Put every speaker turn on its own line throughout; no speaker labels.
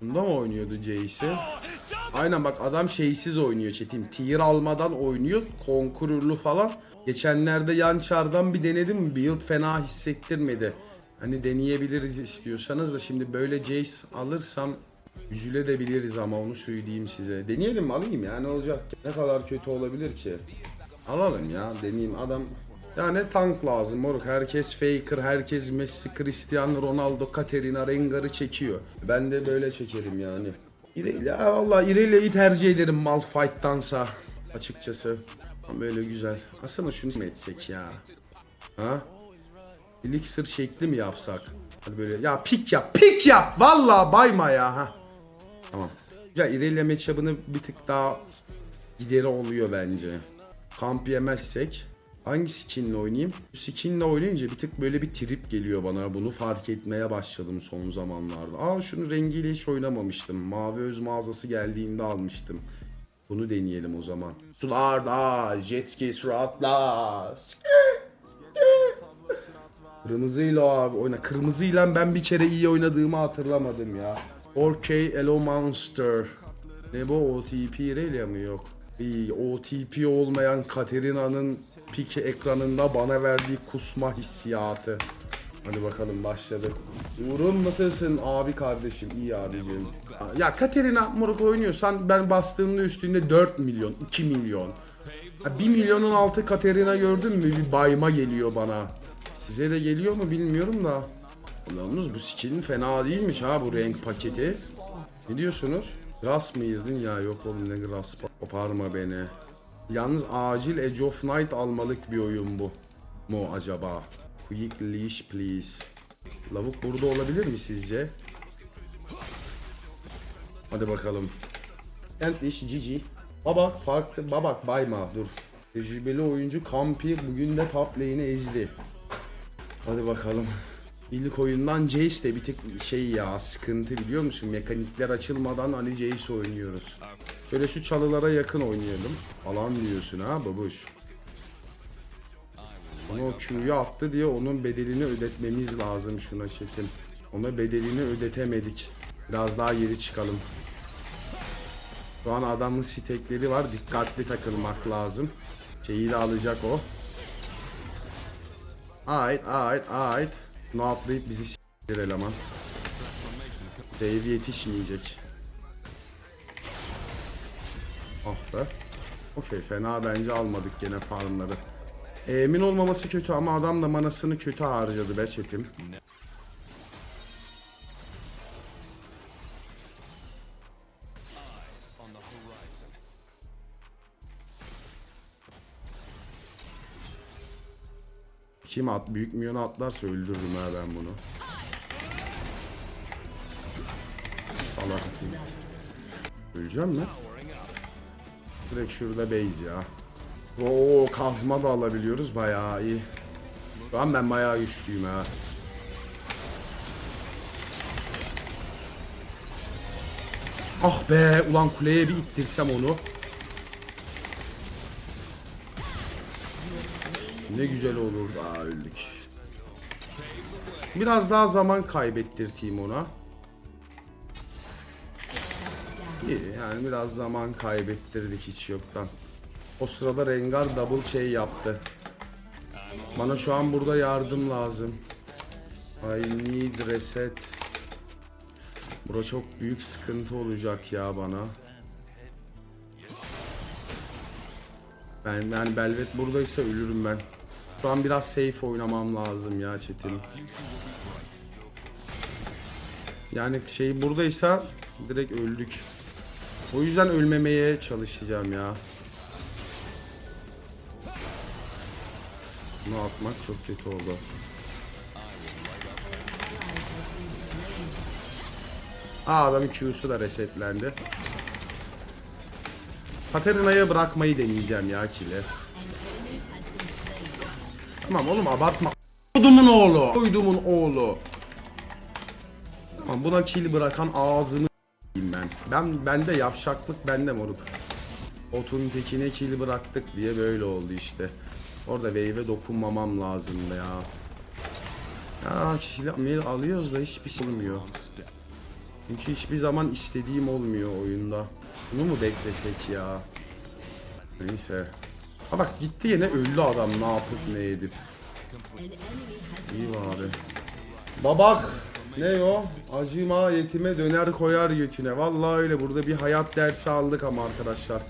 Bunda mı oynuyordu Jace'i? Aynen bak adam şeysiz oynuyor Çetin. Tier almadan oynuyor. Konkururlu falan. Geçenlerde yan çardan bir denedim. Build fena hissettirmedi. Hani deneyebiliriz istiyorsanız da şimdi böyle Jace alırsam üzülebiliriz ama onu söyleyeyim size. Deneyelim mi alayım ya ne olacak? Ne kadar kötü olabilir ki? Alalım ya deneyeyim adam yani tank lazım moruk. Herkes Faker, herkes Messi, Cristiano Ronaldo, Katerina, Rengar'ı çekiyor. Ben de böyle çekerim yani. İre- Ya valla İrelia'yı tercih ederim Malphite'dansa açıkçası. Ama böyle güzel. Aslında şunu etsek ya? Ha? Elixir şekli mi yapsak? Hadi böyle ya pik yap, pik yap. Valla bayma ya ha. Tamam. Ya İrelia matchup'ını bir tık daha gideri oluyor bence. Kamp yemezsek hangi skinle oynayayım? Bu skinle oynayınca bir tık böyle bir trip geliyor bana. Bunu fark etmeye başladım son zamanlarda. Aa şunu rengiyle hiç oynamamıştım. Mavi öz mağazası geldiğinde almıştım. Bunu deneyelim o zaman. Sularda, jet ski suratla. Kırmızıyla abi oyna. Kırmızıyla ben bir kere iyi oynadığımı hatırlamadım ya. 4K Elo Monster. Ne bu OTP ile mi yok? İyi OTP olmayan Katerina'nın piki ekranında bana verdiği kusma hissiyatı. Hadi bakalım başladı. Uğur'um nasılsın abi kardeşim? İyi abicim. Ya Katerina moruk oynuyorsan ben bastığımda üstünde 4 milyon, 2 milyon. Ha, 1 milyonun altı Katerina gördün mü bir bayma geliyor bana. Size de geliyor mu bilmiyorum da. Yalnız bu skin fena değilmiş ha bu renk paketi. Ne diyorsunuz? Grass mı girdin ya yok oğlum ne grass koparma beni. Yalnız acil Edge of Night almalık bir oyun bu. Mu acaba? Quick leash please. Lavuk burada olabilir mi sizce? Hadi bakalım. Kent leash GG. Babak farklı babak bayma dur. Tecrübeli oyuncu Kampi bugün de top lane'i ezdi. Hadi bakalım. İlk oyundan Jace de bir tık şey ya sıkıntı biliyor musun? Mekanikler açılmadan hani Jace oynuyoruz. Şöyle şu çalılara yakın oynayalım. Falan diyorsun ha babuş. Ama o Q'yu attı diye onun bedelini ödetmemiz lazım şuna çekin. Ona bedelini ödetemedik. Biraz daha geri çıkalım. Şu an adamın stekleri var. Dikkatli takılmak lazım. Şeyi de alacak o. Ait, ait, ait. Ne atlayıp bizi s**tir eleman. Dave yetişmeyecek. Ah be. Okey fena bence almadık gene farmları. Emin olmaması kötü ama adam da manasını kötü harcadı be çetim. Kim at büyük milyon atlarsa öldürürüm ha ben bunu. Salak. Öleceğim mi? Direkt şurada base ya. Oo kazma da alabiliyoruz bayağı iyi. Şu an ben bayağı güçlüyüm ha. Ah be ulan kuleye bir ittirsem onu. Ne güzel olur. Aa öldük. Biraz daha zaman kaybettirteyim ona. İyi yani biraz zaman kaybettirdik hiç yoktan. O sırada Rengar double şey yaptı. Bana şu an burada yardım lazım. I need reset. Bura çok büyük sıkıntı olacak ya bana. Ben yani Belvet buradaysa ölürüm ben. Şu an biraz safe oynamam lazım ya Çetin. Yani şey buradaysa direkt öldük. O yüzden ölmemeye çalışacağım ya. Bunu atmak çok kötü oldu. Aa adamın Q'su da resetlendi. Katerina'ya bırakmayı deneyeceğim ya kili. Tamam oğlum abartma. Koydumun oğlu. Koydumun oğlu. Tamam buna kill bırakan ağzını ben. Ben bende yavşaklık bende moruk. Otun tekine kill bıraktık diye böyle oldu işte. Orada wave'e dokunmamam lazımdı ya. Ya kill alıyoruz da hiçbir şey olmuyor. Çünkü hiçbir zaman istediğim olmuyor oyunda. Bunu mu beklesek ya? Neyse. Ha bak gitti yine öldü adam ne yapıp ne edip. İyi bari. Babak. Ne o? Acıma yetime döner koyar götüne. Vallahi öyle burada bir hayat dersi aldık ama arkadaşlar.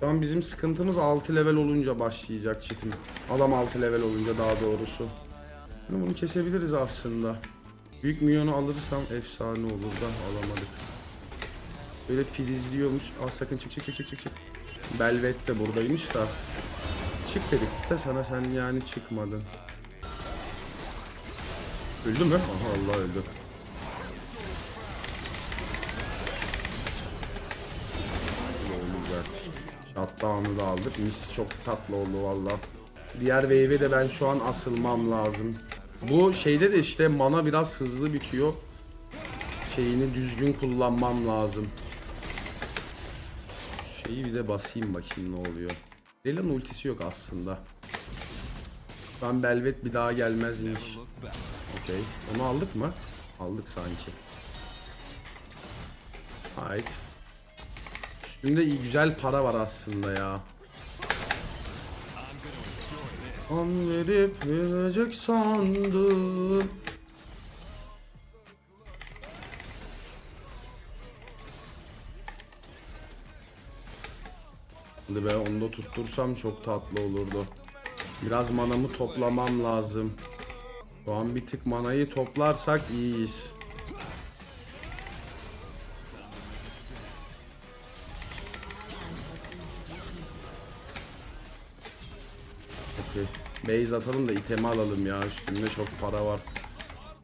Şu an bizim sıkıntımız 6 level olunca başlayacak çetim. Adam 6 level olunca daha doğrusu. Şimdi bunu kesebiliriz aslında. Büyük milyonu alırsam efsane olur da alamadık. Böyle filizliyormuş. Aa sakın çık çık çık çık çık. Belvet de buradaymış da. Çık dedik de sana sen yani çıkmadın. Öldü mü? Aha Allah öldü. Oldu güzel. Shutdown'u da aldık. Mis çok tatlı oldu valla. Diğer wave'e de ben şu an asılmam lazım. Bu şeyde de işte mana biraz hızlı bitiyor. Şeyini düzgün kullanmam lazım. Şeyi bir de basayım bakayım ne oluyor. Leyla'nın ultisi yok aslında. Ben Belvet bir daha gelmezmiş. Okey. Onu aldık mı? Aldık sanki. Ait. Üstünde iyi güzel para var aslında ya. An verip verecek sandım. Hadi be onu da tuttursam çok tatlı olurdu. Biraz manamı toplamam lazım. Şu an bir tık manayı toplarsak iyiyiz. Base atalım da itemi alalım ya. Üstünde çok para var.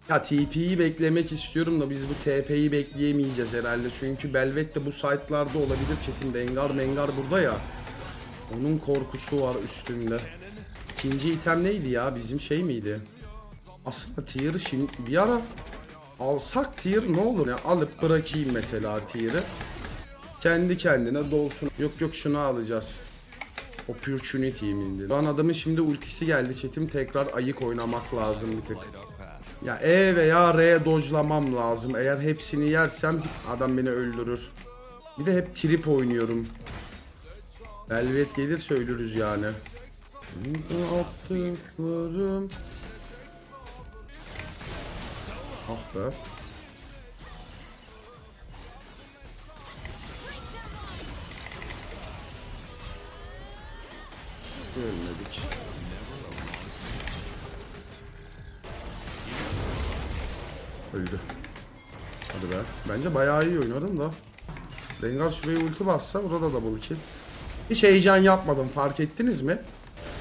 Ya TP'yi beklemek istiyorum da biz bu TP'yi bekleyemeyeceğiz herhalde. Çünkü Belvet de bu site'larda olabilir. Çetin Dengar Mengar burada ya. Onun korkusu var üstünde. İkinci item neydi ya? Bizim şey miydi? Aslında tier'ı şimdi bir ara alsak tier ne olur ya? Alıp bırakayım mesela tier'ı. Kendi kendine dolsun. Yok yok şunu alacağız. Opportunity miydi? Lan adamın şimdi ultisi geldi çetim tekrar ayık oynamak lazım bir tık. Ya E veya R dojlamam lazım. Eğer hepsini yersem adam beni öldürür. Bir de hep trip oynuyorum. Velvet gelir söylürüz yani. Attıklarım. Ah be. Ölmedik. Öldü. Hadi be. Bence bayağı iyi oynadım da. Rengar şuraya ulti bassa burada double kill. Hiç heyecan yapmadım fark ettiniz mi?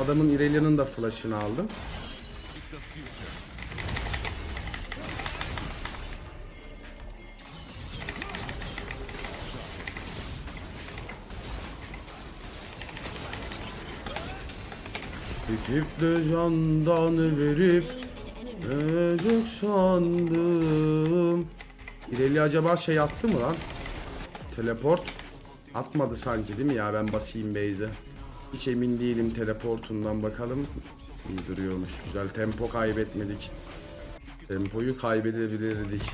Adamın Irelia'nın da flash'ını aldım. Gidip de candan verip Ölecek sandım. İrelia acaba şey attı mı lan? Teleport Atmadı sanki değil mi ya? Ben basayım base'e Hiç emin değilim teleportundan bakalım. İyi duruyormuş güzel. Tempo kaybetmedik. Tempoyu kaybedebilirdik.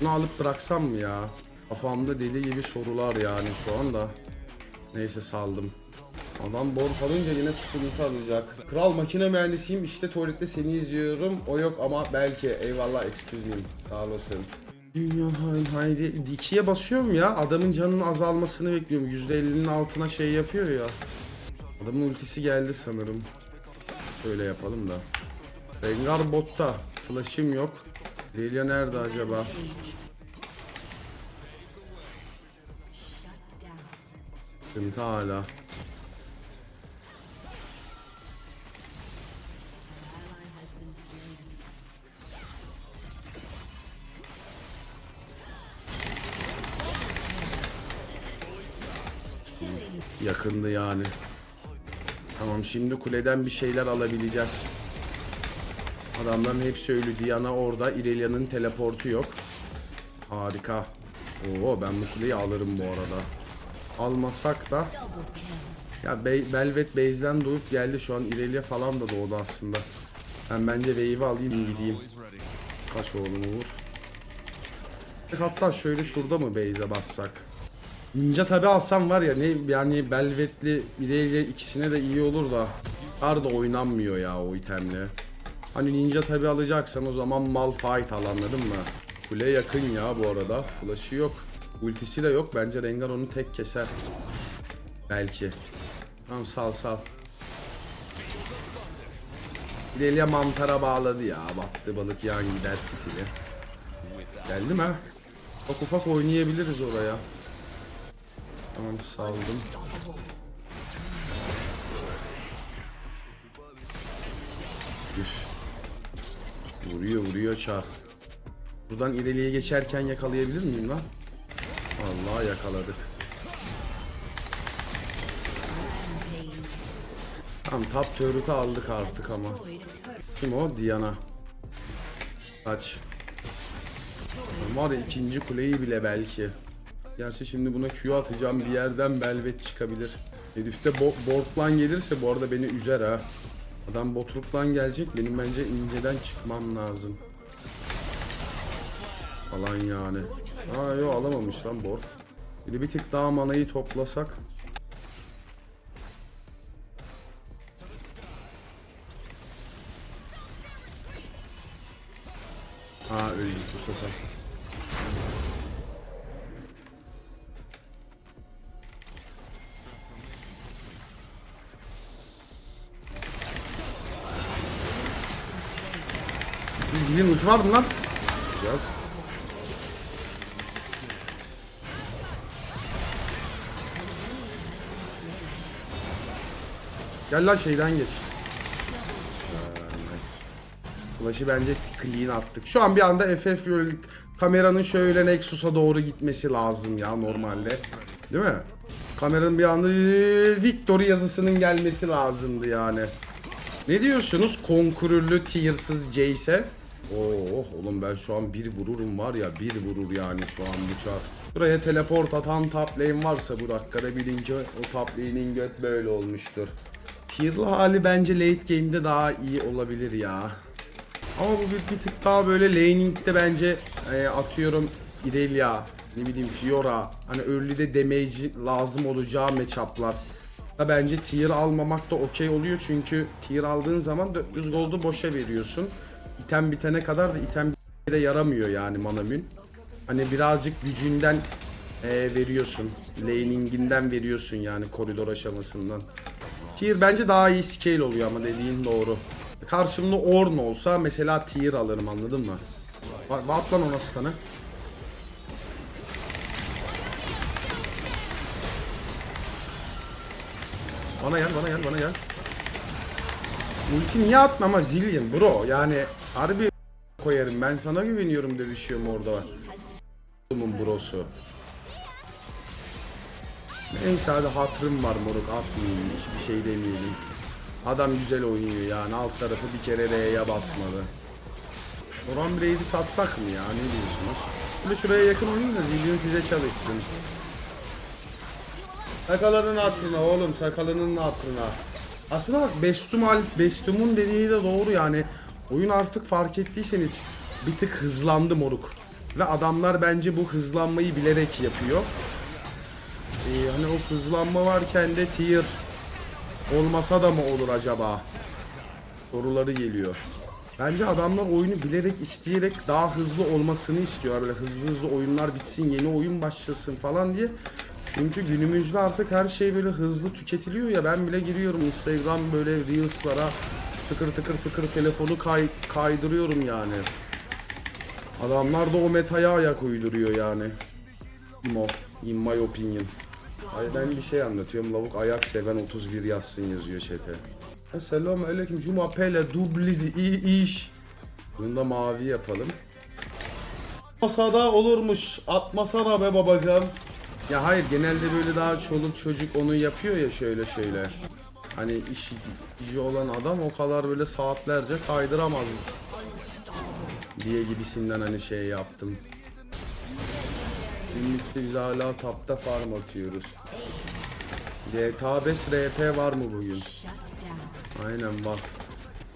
Bunu alıp bıraksam mı ya? Kafamda deli gibi sorular yani şu anda. Neyse saldım Adam bor kalınca yine sıkıntı alacak. Kral makine mühendisiyim işte tuvalette seni izliyorum. O yok ama belki eyvallah excuse me. Sağ olasın. Dünya hay haydi. ikiye basıyorum ya. Adamın canının azalmasını bekliyorum. %50'nin altına şey yapıyor ya. Adamın ultisi geldi sanırım. Şöyle yapalım da. Rengar botta. Flash'ım yok. Delia nerede acaba? Sıkıntı hala. Yakındı yani. Tamam şimdi kuleden bir şeyler alabileceğiz. Adamların hepsi ölü. Diana orada. Irelia'nın teleportu yok. Harika. Oo ben bu kuleyi alırım bu arada. Almasak da ya Be Velvet base'den doğup geldi şu an Irelia falan da doğdu aslında. Ben bence wave'i alayım gideyim. Kaç oğlum vur. Hatta şöyle şurada mı base'e bassak? Ninja tabi alsam var ya ne yani Belvet'li İrelia ikisine de iyi olur da Har da oynanmıyor ya o itemle. Hani ninja tabi alacaksan o zaman Malphite al anladın mı? Kule yakın ya bu arada. Flash'ı yok. Ultisi de yok. Bence Rengar onu tek keser. Belki. Tamam sal sal. İrelia mantara bağladı ya. Battı balık yan gider stili. Geldi mi? Ufak ufak oynayabiliriz oraya. Tamam saldım. Üf. Vuruyor vuruyor çar. Buradan ileriye geçerken yakalayabilir miyim lan? Vallahi yakaladık. Tamam top turret'ı aldık artık ama. Kim o? Diana. Kaç. Var ikinci kuleyi bile belki. Gerçi şimdi buna Q atacağım bir yerden Belvet çıkabilir. Herifte bo gelirse bu arada beni üzer ha. Adam Botruk'tan gelecek benim bence inceden çıkmam lazım. Falan yani. Aa yo alamamış lan Bort. Bir bir tık daha manayı toplasak. Aa öldük bu sefer. Var mı lan? Yok. Gel lan şeyden geç. Nice. Flash'ı bence clean attık. Şu an bir anda FF yönelik kameranın şöyle Nexus'a doğru gitmesi lazım ya normalde. Değil mi? Kameranın bir anda Victory yazısının gelmesi lazımdı yani. Ne diyorsunuz konkurürlü tiersız Jace'e? Oh oğlum ben şu an bir vururum var ya bir vurur yani şu an bu çar. Buraya teleport atan top lane varsa bu dakikada bilin ki o top lane'in göt böyle olmuştur. Tier'lı hali bence late game'de daha iyi olabilir ya. Ama bu bir, bir tık daha böyle laning'de bence e, atıyorum Irelia, ne bileyim Fiora hani early'de damage lazım olacağı matchup'lar. Da bence tier almamak da okey oluyor çünkü tier aldığın zaman 400 gold'u boşa veriyorsun. İtem bitene kadar da item de yaramıyor yani manamün. Hani birazcık gücünden e, veriyorsun. Laninginden veriyorsun yani koridor aşamasından. Tier bence daha iyi scale oluyor ama dediğin doğru. Karşımda Ornn olsa mesela tier alırım anladın mı? Bak at lan ona stun'ı. Bana gel bana gel bana gel. Ulti niye atma ama zillion bro yani harbi koyarım ben sana güveniyorum dövüşüyorum orada. Bunun brosu. Neyse hadi hatırım var moruk atmayayım hiçbir şey demeyelim. Adam güzel oynuyor yani alt tarafı bir kere R'ye basmadı. Oran Braid'i satsak mı ya ne diyorsunuz? Böyle şuraya yakın oynayın da zilin size çalışsın. Sakalının hatırına oğlum sakalının hatırına. Aslında bak Bestum Bestum'un dediği de doğru yani. Oyun artık fark ettiyseniz bir tık hızlandı moruk. Ve adamlar bence bu hızlanmayı bilerek yapıyor. Ee, hani o hızlanma varken de tier olmasa da mı olur acaba? Soruları geliyor. Bence adamlar oyunu bilerek isteyerek daha hızlı olmasını istiyor. Böyle hızlı hızlı oyunlar bitsin, yeni oyun başlasın falan diye. Çünkü günümüzde artık her şey böyle hızlı tüketiliyor ya. Ben bile giriyorum Instagram böyle Reels'lara tıkır tıkır tıkır telefonu kay kaydırıyorum yani. Adamlar da o metaya ayak uyduruyor yani. Mo, in my opinion. Hayır ben bir şey anlatıyorum. Lavuk ayak seven 31 yazsın yazıyor chat'e. Selamun aleyküm. Juma pele dublizi iyi iş. Bunu da mavi yapalım. Masada olurmuş. Atmasana be babacığım. Ya hayır genelde böyle daha çoluk çocuk onu yapıyor ya şöyle şöyle. Hani iş işi olan adam o kadar böyle saatlerce kaydıramaz diye gibisinden hani şey yaptım. Günlükte biz hala tapta farm atıyoruz. GTA 5 RP var mı bugün? Aynen var.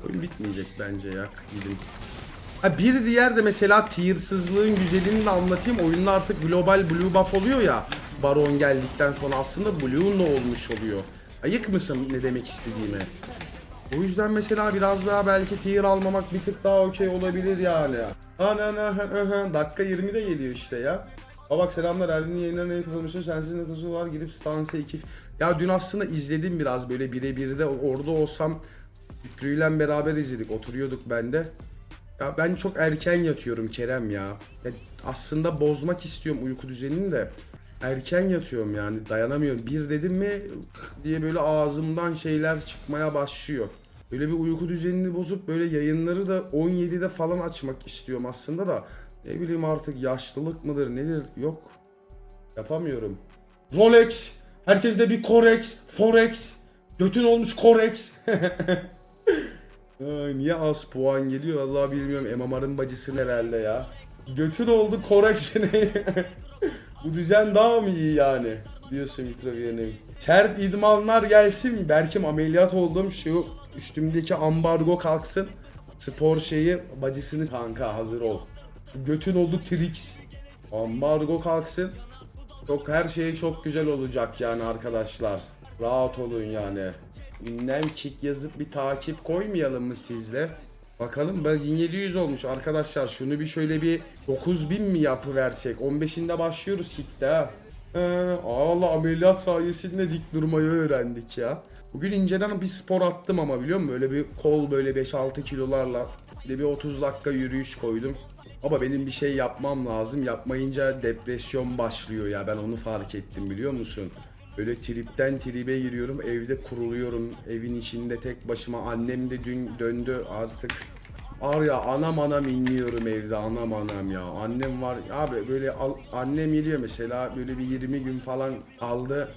Oyun bitmeyecek bence ya. Gidin. Ha bir diğer de mesela tier'sızlığın güzelliğini de anlatayım. Oyunda artık global blue buff oluyor ya. Baron geldikten sonra aslında blue'un da olmuş oluyor. Ayık mısın ne demek istediğime? O yüzden mesela biraz daha belki tier almamak bir tık daha okey olabilir yani. Ana na dakika 20 de geliyor işte ya. Aa bak selamlar Erlin'in yayınlarına katılmışsın. Sensiz ne taşı var girip stansa 2. Ya dün aslında izledim biraz böyle birebir de orada olsam Şükrü'yle beraber izledik. Oturuyorduk ben de. Ya ben çok erken yatıyorum Kerem ya. ya. Aslında bozmak istiyorum uyku düzenini de. Erken yatıyorum yani dayanamıyorum. Bir dedim mi diye böyle ağzımdan şeyler çıkmaya başlıyor. Böyle bir uyku düzenini bozup böyle yayınları da 17'de falan açmak istiyorum aslında da. Ne bileyim artık yaşlılık mıdır nedir yok. Yapamıyorum. Rolex. Herkes de bir Corex, Forex. Götün olmuş Corex. Ay, niye az puan geliyor Allah bilmiyorum. MMR'ın bacısı herhalde ya. Götün oldu Corex'ine. Bu düzen daha mı iyi yani? Diyorsun Mitroviyenim. Sert idmanlar gelsin. Belki ameliyat oldum. Şu üstümdeki ambargo kalksın. Spor şeyi bacısını kanka hazır ol. Götün oldu Trix. Ambargo kalksın. Çok her şey çok güzel olacak yani arkadaşlar. Rahat olun yani. Ünlem kick yazıp bir takip koymayalım mı sizle? Bakalım ben 1700 olmuş arkadaşlar şunu bir şöyle bir 9000 mi yapıversek 15'inde başlıyoruz kickte ha. Ee, Allah ameliyat sayesinde dik durmayı öğrendik ya. Bugün inceden bir spor attım ama biliyor musun? Böyle bir kol böyle 5-6 kilolarla de bir 30 dakika yürüyüş koydum. Ama benim bir şey yapmam lazım. Yapmayınca depresyon başlıyor ya. Ben onu fark ettim biliyor musun? Böyle tripten tribe giriyorum. Evde kuruluyorum. Evin içinde tek başıma. Annem de dün döndü artık. Var ya anam anam inliyorum evde anam anam ya. Annem var abi böyle al- annem geliyor mesela böyle bir 20 gün falan aldı.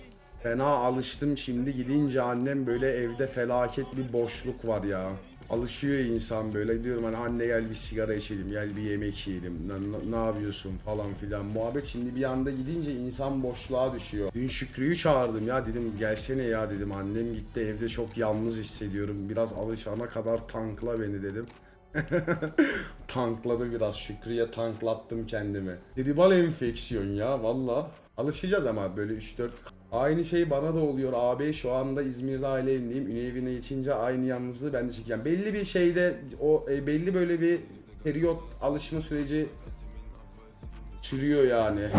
Fena alıştım şimdi gidince annem böyle evde felaket bir boşluk var ya. Alışıyor insan böyle diyorum hani anne gel bir sigara içelim gel bir yemek yiyelim ne, yapıyorsun falan filan muhabbet şimdi bir anda gidince insan boşluğa düşüyor. Dün Şükrü'yü çağırdım ya dedim gelsene ya dedim annem gitti evde çok yalnız hissediyorum biraz alışana kadar tankla beni dedim. Tankladı biraz Şükrü'ye tanklattım kendimi. Tribal enfeksiyon ya valla. Alışacağız ama böyle 3-4 Aynı şey bana da oluyor abi. Şu anda İzmir'de aile evindeyim. Üney evine geçince aynı yalnızlığı ben de çekeceğim. Belli bir şeyde o e, belli böyle bir periyot alışma süreci sürüyor yani.